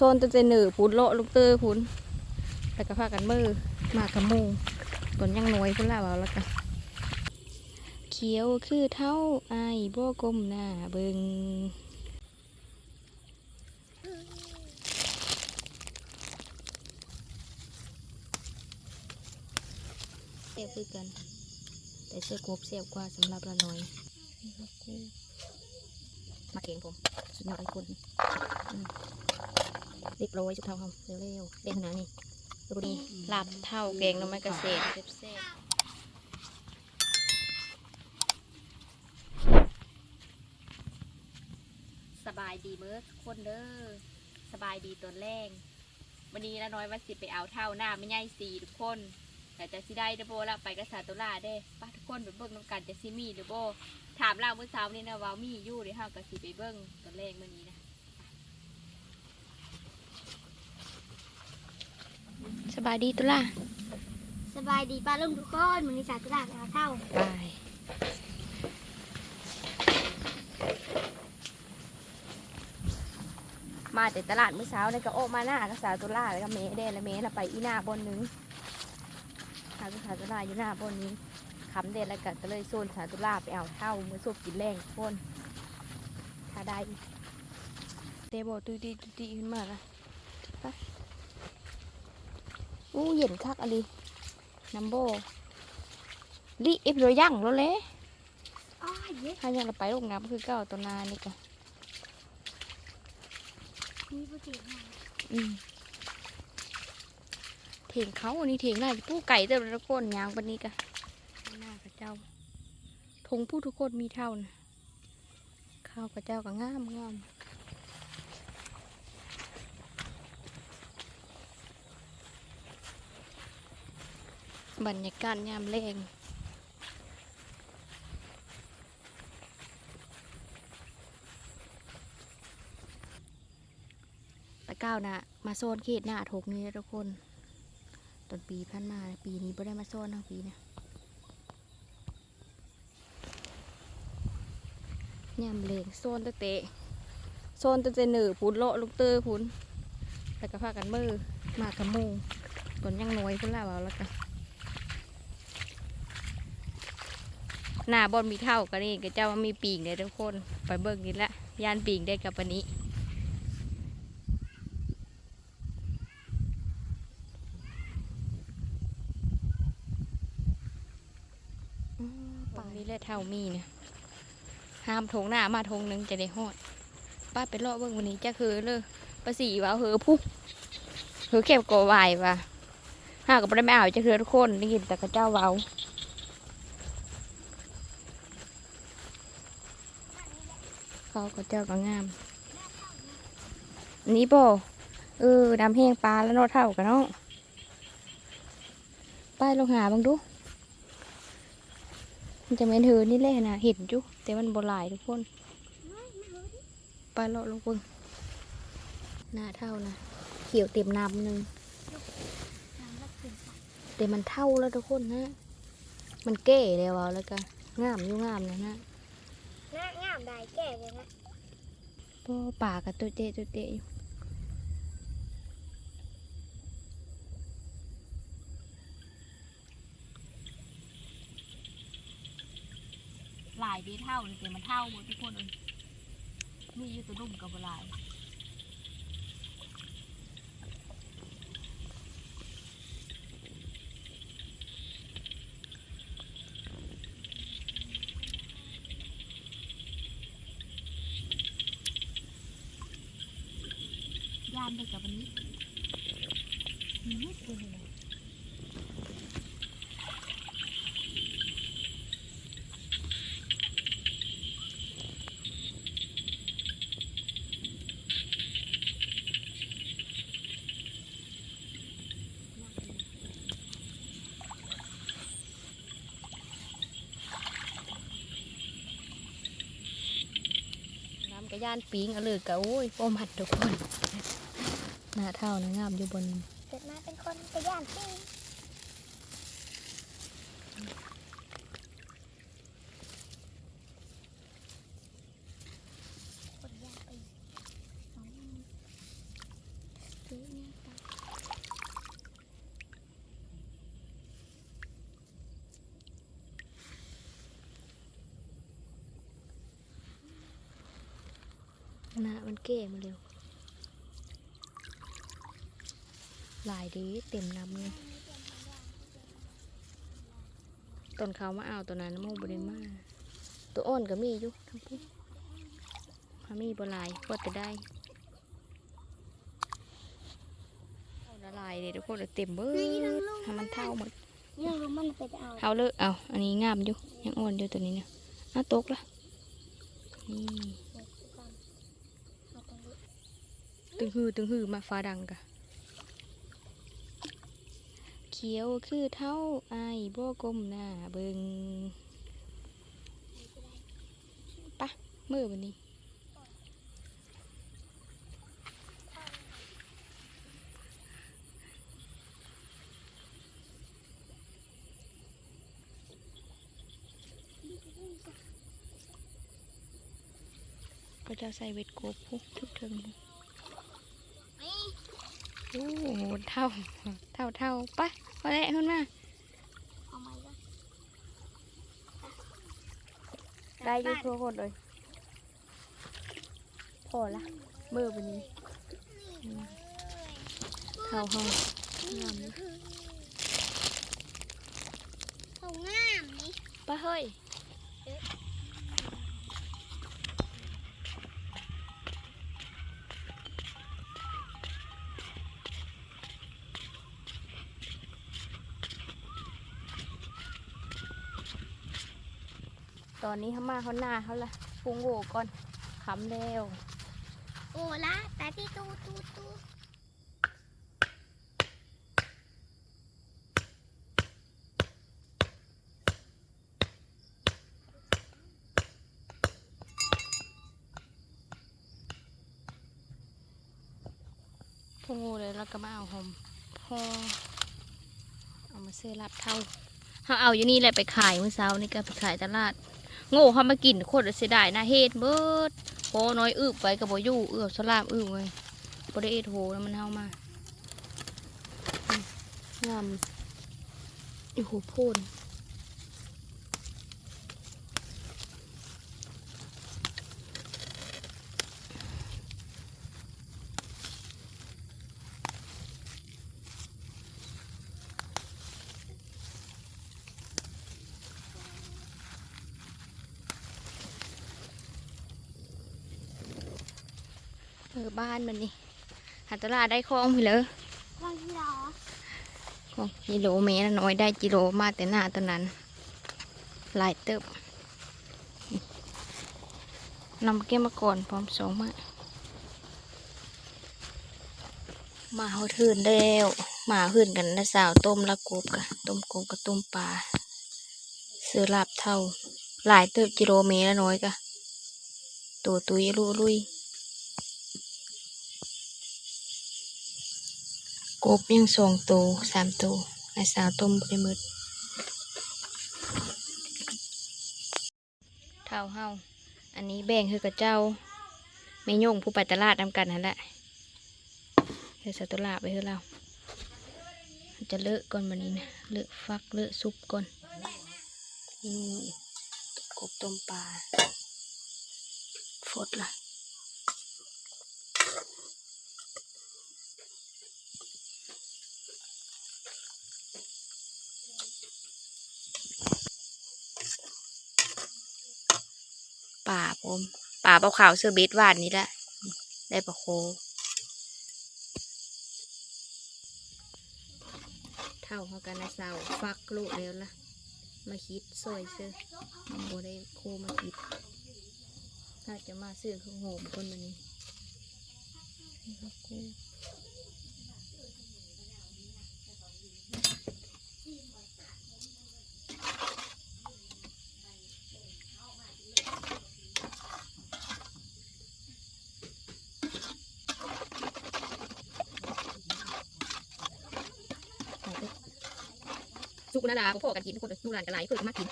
ซนตัวเจหนือพุนโลลูกเตอร์พุนแล้วก็พากันมือมากับหมูตนยังน้อยพุ่นล่าเอาแล้วกันเขียวคือเท้าไอ้ายบ่กลมหน้าเบิงเสียบคือกัน แต่เสื้อกบเสียบกว่าสำหรับละน้อยมาเก่งผมสุดยอดไอ้คน เรียบร้อยสุดเท่าเขาเร็วๆเด็กขนาดนี้ดูดีหลับเท่าแกงน้ำไม้เกษตรเซ่บๆสบายดีเบิร์ดทุกคนเด้อสบายดีตัวแรกวันนี้ละน้อยว่าสิไปเอาเท่าหน้าไม่ใหญ่สี่ทุกคน แต่จะสิได้เดโบละไปกระสาตุลาเด้ป้าทุกคนไปเบิ่งน้ำกันจะซิมีเดโบถามเราเมื่อเช้านี่นะว่ามีอยู่หรือเฮากะสิไปเบิ่งตอนแรกมื่อนี้น สบายดีตุลาสบายดีป้าลุงทุกคนมือนิสาตุลาแล้วเท่าไปมาแต่ตลาดเมื่อเช้านี่ก็โอมาหน้ากระสาตุลาแล้วก็เมเด้แล้วเมน่ะไปอีหน้าบนหนึงหากระสาตุลาอยู่หน้าบนนี้คำเด็ดแล้วก็ก็เลยโซนสาตุลาไปเอาเท่ามือสุบกินแรงทุกคนถ้าได้เดโบตุยตีตุยตีขึ้นมาละไป อู้เย็นคักอะไรนัมโบลิเอฟโรยั่งแล้วเลยอ้าวเย้ถ้ายังเราไปโรงน้ำคือเก้าตัวนานี่ก็มีผู้ติดมาอืมเถียงเขาอันนี้เถียงได้ผู้ไก่เต็มทุกคนยางปันนี้ก็หน้ากับเจ้าทงผู้ทุกคนมีเท่านะข้าวกับเจ้าก็งามงาม บรรยากาศยามแรงตะก้าวนะมาโซนเขตหน้าทกนี้ทุกคนต้นปีพันมาปีนี้ไม่ได้มาโซนทั้งปีนะยามเลงโซนตะเตะโซนตะเตะหนือพุนโลลูกเตอร์พุนแล้วก็พากันมือมากับหมูตนยังน้อยพุ่นล่าเอาแล้วกัน หน้าบอนมีเท่ากันนี่ก็เจ้ามีปีกเลยทุกคน ไปเบิ่งนี่ละยานปีกได้กับปันนี้ฝั่งนี้แหละเท่ามีเนี่ยห้ามทงหน้ามาทงหนึงจะได้ฮอด ป้าไปเลาะเบิ่งวันนี้จะคือเลยประสีว่าเหอพุกเหอเก็บกอวายว่ะห้ากับได้ไม่เอาจะคือทุกคนได้ยินแต่กระเจ้าเว้า เขากระเจ้าก็งามนนี้บ่เออดำแห้งปลาแล้วนาะเท่ากันเนาะไปลงหาบังดูมันจะเหม็นหือนี่แหละนะเห็นจุแต่มันบ่หลายทุกคนไปเลาะลงบิ่งหน้าเท่านะเขียวเต็มน้ำหนึ่งแต่มันเท่าแล้วทุกคนนะ มันแก่แล้วเอาแล้วกันงามอยู่งามนะนะางามได้แก่เลยนะพอป่ากับตัวเตะตัวเตะอยู่หลายดีเท่านี่แต่มันเท่าหมดทุกคนเลยมีอยู่ตัวนุ่มกับหลายย กระยานปิงอาเลยกะโอ้ยโอมัดทุกคน หน้าเท่านะงามอยู่บนานปูคนยาไปน้องถือเนี่ยกนนะมันเก๋มาเร็ว หลายดีเต็มน้ำเลยต้นเขามาเอาตัวนั้นโมบริมาตัวอ่อนก็มีอยู่ทั้งพี่เขามีบหลายพอจะได้เอาละลายเลยทุกคนเอาเต็มเบิดทำมันเท่าหมดยังรู้มันไปเอาเท่าเลยเอาอันนี้งามอยู่ยังอ่อนอยู่ตัวนี้เนี่ยน่าตกละนี่ตึงฮือตึงฮือมาฟ้าดังกะเขียวคือเท่าไอ้ายบ่กลมหน้าเบิงปะมือวันนี้ก็จะใส่เวทโกบพุกทุกเทิงโอ้โหเท่า เท่าเท่าไป พอแล้วขึ้นมาเอาไหมล่ะได้อยุ่ทั่วคนเลย พอละเมื่อวันนี้อืมเท่าห้องงามเลยเขางามนี่ไปเฮ้ย อนนี้เขามาเขาหน้าเขาละปรุงโง่ก่อนขำแล้วโอ้ละแต่ที่ตู้ตู้ตู้พวกงูเลยแล้วก็มาเอาหอมพอเอามาซื้อลาบเท่าเขาเอาอยู่นี่แหละไปขายเมื่อเช้านี่ก็ไปขายตลาด โง่เขามากินโคตรเสียดายนะเฮ็ดเบิดโหน้อยอึบไปกับโบอยู่เอือบสลามอึบเลยบริเอทโหแล้วมันเฮามางามโอ้โหพ่น บ้านมันนี่หาตลาดได้คลองไปเลยวางที่รอของกิโลเมตรน้อยได้กิโลมาแต่หน้าตอนนั้นหลายเติบนำเก็บมาก่อนพร้อมสองมามาเขาทืนแล้วมาหื่นกันนะสาวต้มละกบกะต้มกบกับต้มปลาซื้อลาบเท่า หลายเติบกิโลเมตรละน้อยกะตัวตุยลุลุย กบยังสองตัวสามตัวไอ้สาวต้มไปหมดเท่าเฮาอันนี้แบ่งคือกับเจ้าไม่ยงผู้ไปตลาดนำกันนั่นแหละเดี๋ยวสตุลาไปเถอะเรามันจะเลอะก่อนมันนี้นะเลอะฟักเลอะซุปก่อนนี่กบต้มปลาฟดละป่าผมป่าเปล่าขาวเสื้อเบสหวานนี้แหละได้ปลาโคเท่าเขากันนะสาวฟักลูกแล้วล่ะ มาคิดซอยเสื้อโบได้โคมาคิด ถ้าจะมาซื้อเครื่องโหมคนนนี้นี่ก็กูเอาเถอะสุ กนาดาก็พอกันกินทุกคนลูกหลานกันหลายเพื่อนมากิน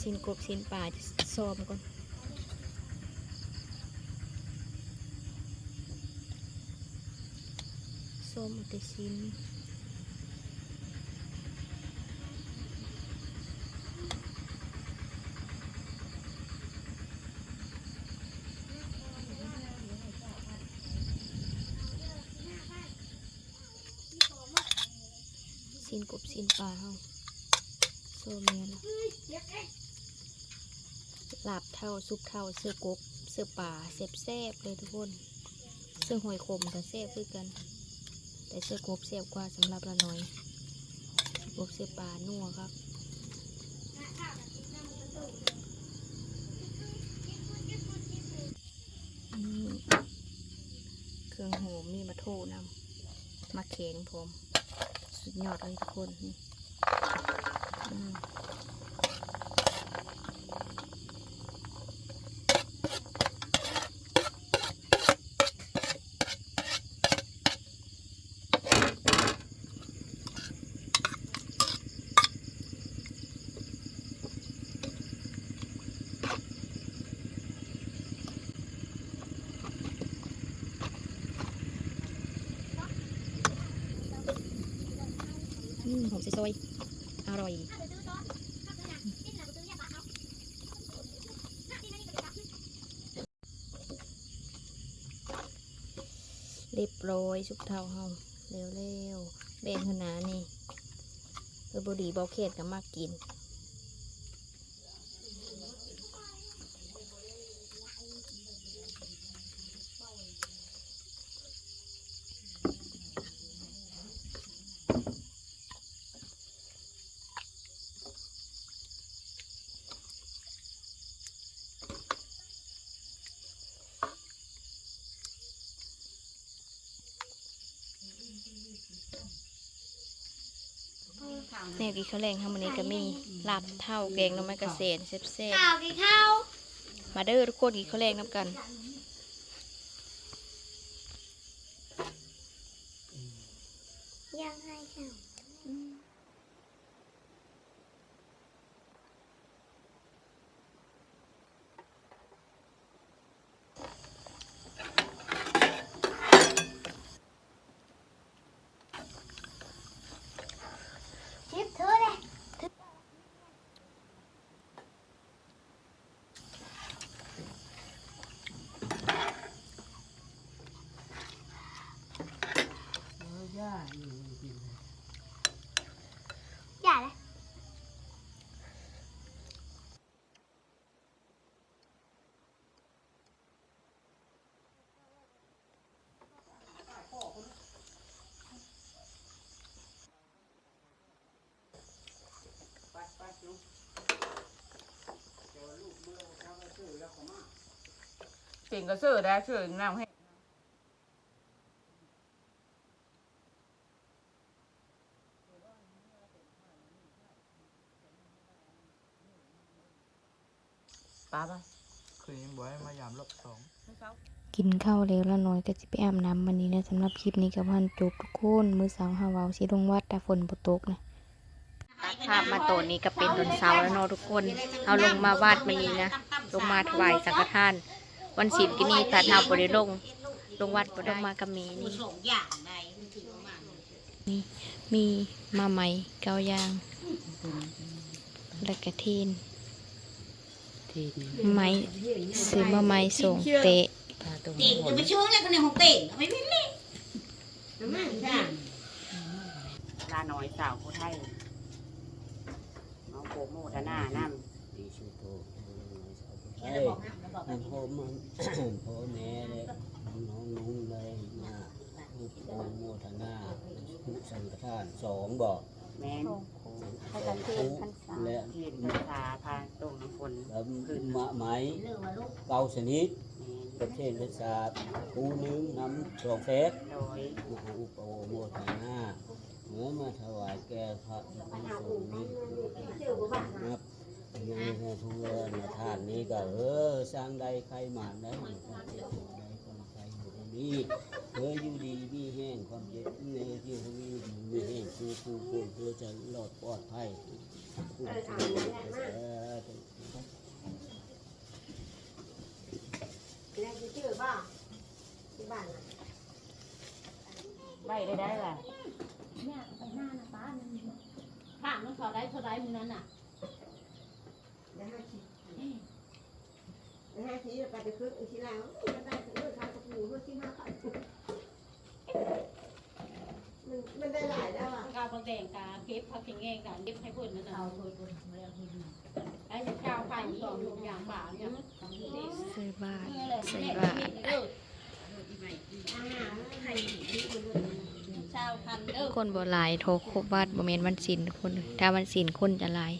สินกบสินป่าจะซ้อมก่อนซ้อมเอาแต่สิน ซีนกบซีนปลาเฮาโซเมียนะลาบเท่าซุปเท่าเสื้อกบเสื้อป่าเสบแซ่บเลยทุกคน เสื้อหอยขมกับแซ่บคือกัน แต่เสื้อกบแซ่บกว่าสำหรับละหน่อยกบเสื้อป่านัวครับเครื่องหอมมีมาโทนำมาเข็งผม สุดยอดเลยทุกคน ซอยๆอร่อยเรียบร้อยสุกเท่าเฮาเร็วเร็วๆแบ่งขนาดนี่เออบดีบอเขตก็มากกิน แนวกินข้าวแรงทำมันนี้ก็มีลาบเท่าแกงหน้ำมันกระเสนเซฟเซฟข้าวกี่ข้าวๆมาเด้อทุกคนกินข้าวแรงน้ำกันยังให้ข้าว ชิปเธอเลย ย่าอยู่กิน อย่าเลย เก่งก็ซื้อได้ซื้อน้ำให้ป้าป่ะคืนยังบอกให้มายามรอบสอง กินข้าวแล้วแล้วน้อยก็จะไปอาบน้ำวันนี้นะสำหรับคลิปนี้กับพันจบทุกคนมือสาวฮาวาวสีลงวัดแต่ฝนบ่ตกนะภาพมาโตนี้ก็เป็นตอนเช้าแล้วเนาะทุกคน เอาลงมาวัดมันนี้นะ ลงมาถวายสังฆทาน วันศีลกินีพระเท้าบริลงลงวัดบ่ได้มากับเมนี่นี่มีมาใหม่เกาวยางและกระเทนทีนี้ไม้ซื้อมาไม้ส่งเตะพาตรงเด็กจะไปช่วยอะไรคนในห้องเต่งเอาไม่เป็นเลยน้ำมันค่ะลาน้อยสาวผู้ไทยน้องโปโมดาหน้านั่น ดีชูโตอย่าได้บอกนะอย่าบอกมันนะพ่อมันพ่อแม่เลยน้องนุ่งเลยมาลูกโอโมทนาผู้สังฆทานสองบอกแม่นให้กันเทศพรรษาและเทียนพรรษาพาตรงน้ำฝนแล้วมะไหมเรื่องว่าลูกเกาชนิดแม่นประเทศภาษาปูนึงน้ำสองเฟสโดยมหาอุปโอโมทนาเมื่อมาถวายแก่พระผู้ทรงนี้นับ ในทุกเรื่องทานนี้ก็เออสร้างใดใครหมานได้ใดคนใครอยู่นี้เอออยู่ดีมีแห้งความเจ็บในที่เขามีอยู่มีแห้งคือผู้คนเพื่อจะหลอดปลอดภัยผู้ที่เออแล้วจะชื่อบ้าที่บ้านน่ะใบได้ได้ล่ะเนี่ยไปหน้านะป้ามันข้ามมันเขาได้เท่าไรมึงนั้นน่ะ ได้ห้าทีได้ห้าทีไปไปคืนอีกทีแล้วมันได้เออทางกระปูเพื่อที่ห้าพันมันมันได้หลายแล้วอะกาวไปแบ่งกาเก็บพักแง่กันเก็บให้เพิ่นนะจ๊ะเอาเพิ่นเพิ่นแล้วเพิ่นไอ้เจ้าไปสองอย่างบาทเนี่ยใส่บาตรนี่แหละใส่แม่บาตรเด้อชาวพันเด้อคนบ่หลายโทรครบวัดบ่แม่นวันศีลคน ถ้าวันศีลคนจะหลาย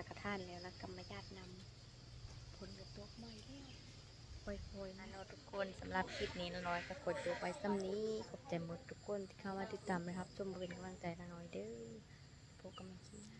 สังฆทานแล้วนะกรรมญาตินำผลกระตกม่อยแล้วโอยๆนะเราทุกคนสำหรับคลิปนี้น้อยก็กดดูไปซ้ำนี้ขอบใจหมดทุกคนที่เข้ามาติดตามนะครับชมเป็นกำลังใจน้อยเด้อพบกันใหม่คลิปหน้า